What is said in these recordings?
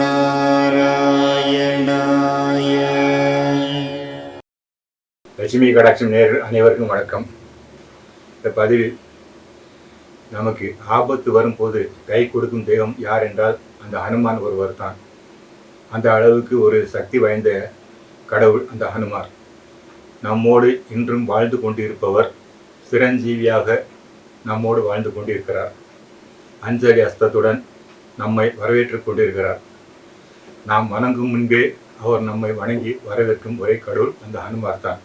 நாராயணாய லட்சுமி கடாட்சம் நேர் அனைவருக்கும் வணக்கம். இந்த பதிவில் நமக்கு ஆபத்து வரும்போது கை கொடுக்கும் தெய்வம் யார் என்றால் அந்த ஹனுமான் ஒருவர் தான். அந்த அளவுக்கு ஒரு சக்தி வாய்ந்த கடவுள் அந்த ஹனுமார் நம்மோடு இன்றும் வாழ்ந்து கொண்டிருப்பவர் சிரஞ்சீவியாக நம்மோடு வாழ்ந்து கொண்டிருக்கிறார். அஞ்சலி அஸ்தத்துடன் நம்மை வரவேற்றுக் கொண்டிருக்கிறார். நாம் வணங்கும் முன்பே அவர் நம்மை வணங்கி வரவேற்கும் ஒரே கடவுள் அந்த ஹனுமார் தான்.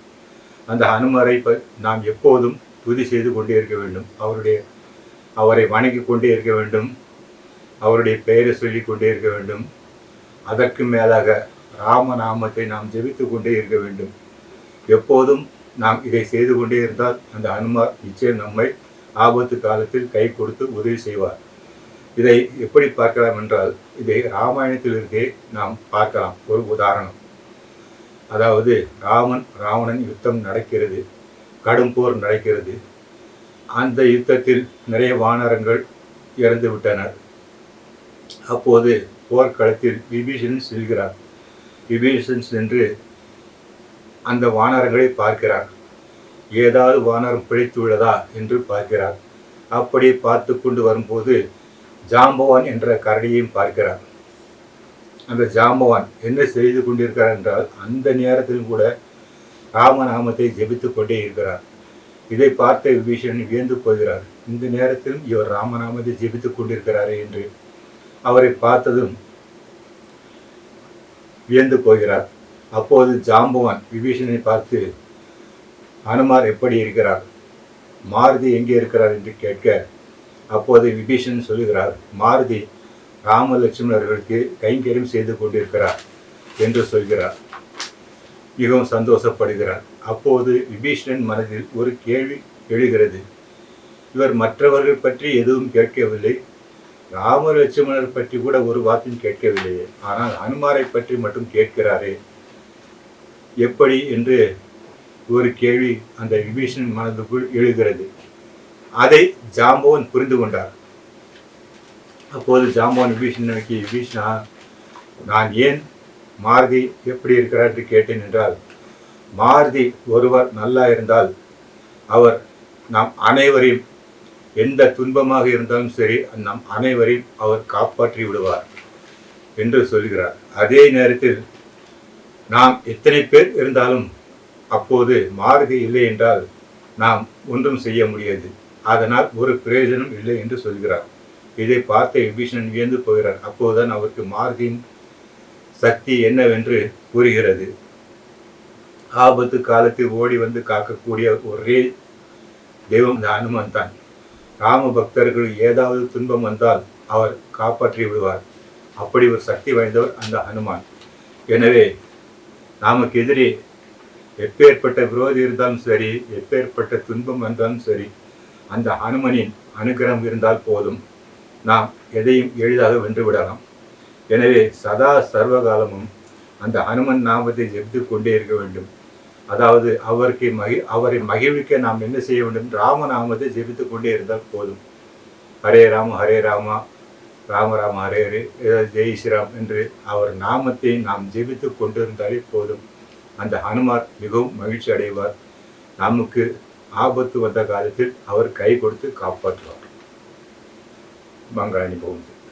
அந்த ஹனுமரை ப- நாம் எப்போதும் துதி செய்து கொண்டே இருக்க வேண்டும். அவருடைய அவரை வணங்கி கொண்டே இருக்க வேண்டும். அவருடைய பெயரை சொல்லிக் கொண்டே இருக்க வேண்டும். அதற்கு மேலாக ராமநாமத்தை நாம் ஜெபித்து கொண்டே இருக்க வேண்டும். எப்போதும் நாம் இதை செய்து கொண்டே இருந்தால் அந்த ஹனுமார் நிச்சயம் நம்மை ஆபத்து காலத்தில் கை கொடுத்து உதவி செய்வார். இதை எப்படி பார்க்கலாம் என்றால் இதை ராமாயணத்திலிருந்தே நாம் பார்க்கலாம். ஒரு உதாரணம். அதாவது ராமன் ராவணன் யுத்தம் நடக்கிறது கடும் போர் நடக்கிறது. அந்த யுத்தத்தில் நிறைய வானரங்கள் இறந்து விட்டனர். அப்போது போர்க்களத்தில் விபீஷன் செல்கிறார். விபீஷன் சென்று அந்த வானரங்களை பார்க்கிறார். ஏதாவது வானரம் பிழைத்துள்ளதா என்று பார்க்கிறார். அப்படி பார்த்து கொண்டு வரும்போது ஜாம்பவான் என்ற கரடியையும் பார்க்கிறார். அந்த ஜாம்பவான் என்ன செய்து கொண்டிருக்கிறார் என்றால் அந்த நேரத்திலும் கூட ராமநாமத்தை ஜெபித்துக் கொண்டே இருக்கிறார். இதை பார்த்த விபீஷணன் வியந்து போகிறார். இந்த நேரத்திலும் இவர் ராமநாமத்தை ஜெபித்துக் கொண்டிருக்கிறாரே என்று அவரை பார்த்ததும் வியந்து போகிறார். அப்போது ஜாம்பவான் விபீஷணனை பார்த்து அனுமார் எப்படி இருக்கிறார்? மாருதி எங்கே இருக்கிறார்? என்று கேட்க அப்போது விபீஷன் சொல்லுகிறார் மாருதி ராமலட்சுமணர்களுக்கு கைங்கரியம் செய்து கொண்டிருக்கிறார் என்று சொல்கிறார். மிகவும் சந்தோஷப்படுகிறார். அப்போது விபீஷணன் மனதில் ஒரு கேள்வி எழுகிறது. இவர் மற்றவர்கள் பற்றி எதுவும் கேட்கவில்லை. ராம லட்சுமணர் பற்றி கூட ஒரு வார்த்தையும் கேட்கவில்லையே. ஆனால் ஹனுமாரை பற்றி மட்டும் கேட்கிறாரே. எப்படி? என்று ஒரு கேள்வி அந்த விபீஷணன் மனதுக்குள் எழுகிறது. அதை ஜாம்பவன் புரிந்து கொண்டார். அப்போது ஜாம்பவான் விபீஷணனுக்கு விபீஷணா நான் ஏன் மாருதி எப்படி இருக்கிறார் என்று கேட்டேன் என்றால் மாருதி ஒருவர் நல்லா இருந்தால் அவர் நாம் அனைவரையும் எந்த துன்பமாக இருந்தாலும் சரி நம் அனைவரையும் அவர் காப்பாற்றி விடுவார் என்று சொல்கிறார். அதே நேரத்தில் நாம் எத்தனை பேர் இருந்தாலும் அப்போது மாருதி இல்லை என்றால் நாம் ஒன்றும் செய்ய முடியாது. அதனால் ஒரு பிரயோஜனம் இல்லை என்று சொல்கிறார். இதை பார்த்த விபீஷணன் வியந்து போகிறார் அப்போதுதான் அவருக்கு மாருதியின் சக்தி என்னவென்று கூறுகிறது ஆபத்து காலத்தில் ஓடி வந்து காக்கக்கூடிய ஒரே தெய்வம் இந்த அனுமன் தான். ராம பக்தர்கள் ஏதாவது துன்பம் வந்தால் அவர் காப்பாற்றி விடுவார். அப்படி ஒரு சக்தி வாய்ந்தவர் அந்த ஹனுமான் எனவே நமக்கு எதிரே எப்பேற்பட்ட விரோதி இருந்தாலும் சரி எப்பேற்பட்ட துன்பம் வந்தாலும் சரி அந்த ஹனுமனின் அனுகிரகம் இருந்தால் போதும். நாம் எதையும் எளிதாக வென்று விடலாம். எனவே சதா சர்வகாலமும் அந்த ஹனுமன் நாமத்தை ஜெபித்து கொண்டே இருக்க வேண்டும். அதாவது அவருக்கு மகி அவரை மகிழ்விக்க நாம் என்ன செய்ய வேண்டும்? ராம நாமத்தை ஜெபித்து கொண்டே இருந்தால் போதும். ஹரே ராம ஹரே ராமா ராம ராம ஹரே ஹரே ஜெய் ஸ்ரீராம் என்று அவர் நாமத்தை நாம் ஜெபித்து கொண்டிருந்தாலே போதும். அந்த ஹனுமார் மிகவும் மகிழ்ச்சி அடைவார். நமக்கு ஆபத்து வந்த காலத்தில் அவர் கை கொடுத்து காப்பாற்றுவார். மங்கள போகுது